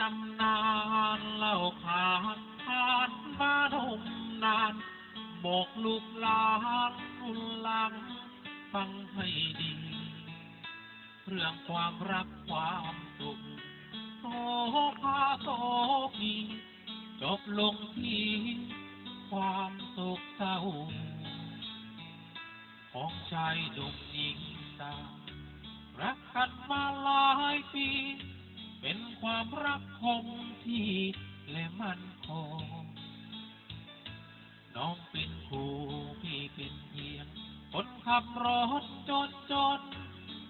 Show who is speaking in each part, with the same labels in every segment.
Speaker 1: ตำนานเล่าขานผ่านมานมนานบอกลูกหลานรุ่นหลัง ฟังให้ดี เรื่องความรักความสุขโสภาโสพีจบลงที่ความโศกเศร้าของชายหนุ่มหญิงสาวรักกันมาหลายปี เป็นความรักคงที่และมั่นคง น้องเป็นครูพี่เป็นเพียงคนขับรถจนจน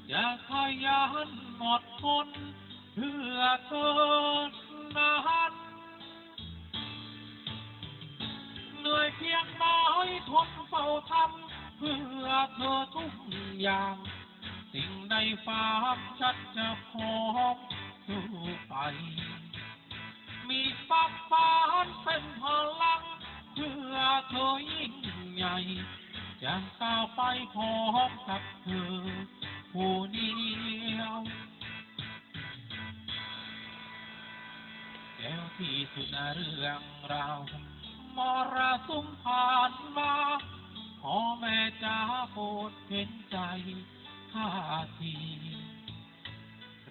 Speaker 1: อย่าขยันหมดทนเพื่อเกินนานเหนื่อยเพียงน้อยทนเฝ้าทำเพื่อเธอทุกอย่าง สิ่งใดฟ้ามชัดจะพร้อม สู้ไป มีฝักฝันเป็นพลังเพื่อเธอยิ่งใหญ่จะก้าวไปพร้อมกับเธอผู้เดียวแล้วที่สุดเรื่องราวมรสุมผ่านมาพ่อแม่จ้าโปรดเห็นใจข้าที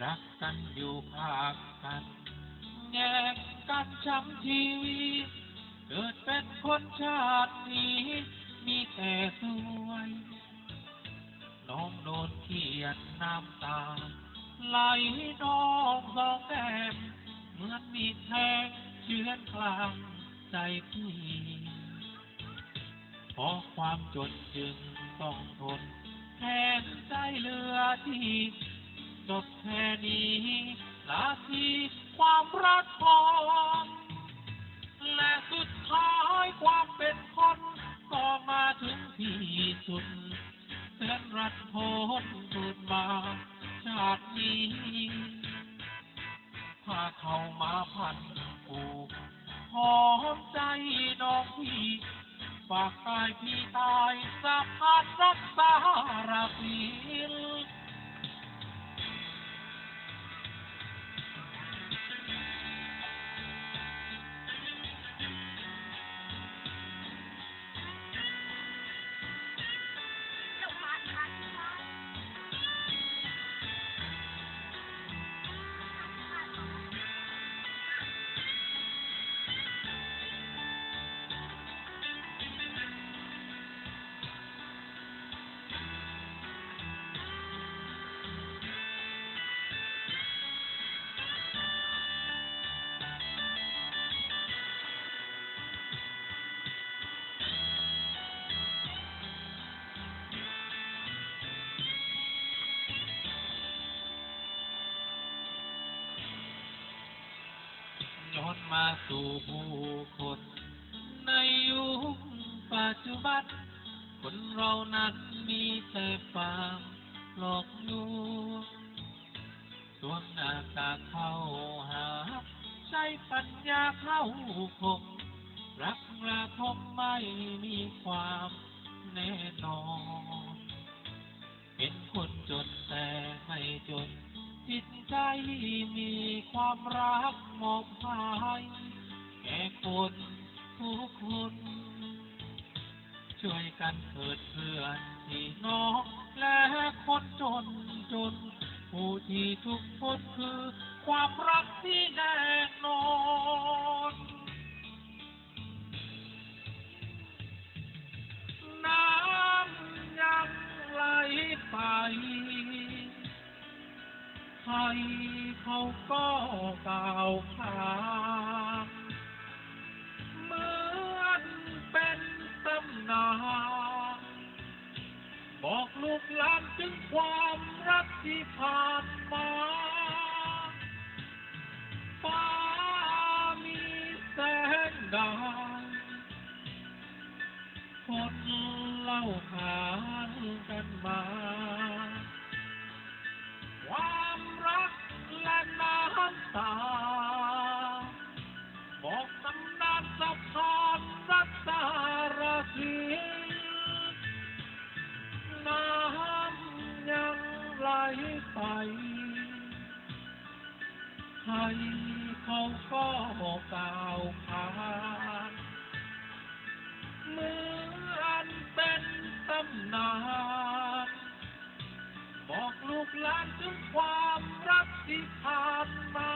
Speaker 1: รัก กันอยู่ข้างกันแยกกันช้ำชีวิตเกิดเป็นคนชาตินี้ มีแต่สวย น้องโดนเขียนน้ำตา ไหลนองสองแก้มเหมือนมีแทงเชื้อนกลางใจพี่เพราะความจนจึงต้องทนแทนใจเหลือที่ จบแค่นี้ลาทีความรักพอและสุดท้ายความเป็นคนก็มาถึงที่สุดแสนรัดโพนสุดมาชาตินี้พาเข้ามาพันผูกหอมใจน้องพี่ฝากกายพี่ตายสะพานรักษาราศี มาสู่ผู้คน ในยุคปัจจุบัน คนเรานั้นมีแต่ความหลอกลวงสวมหน้ากากเข้าหา ใช้ปัญญาเข้าคงรักราคมไม่มีความแน่นอน เป็นคนจนแต่ไม่จน จิตใจมีความรักมอบให้แก่คนทุกคน ช่วยกันเถิดเพื่อนที่น้องและคนจนจน ผู้ที่ทุกคนคือความรักที่แน่นอน เขาก็กล่าวขานเหมือนเป็นตำนานบอกลูกหลานถึงความรักที่ผ่านมาฟ้ามีแสงดาวคนเล่าขากันมา ความรักและน้ำตา บอกตำนานสะพานรักษาราศีน้ำยังไหลไปใครเขาก็กล่าวขานเหมือนเป็นตำนาน บอกลูกหลานถึงความรักที่ผ่านมา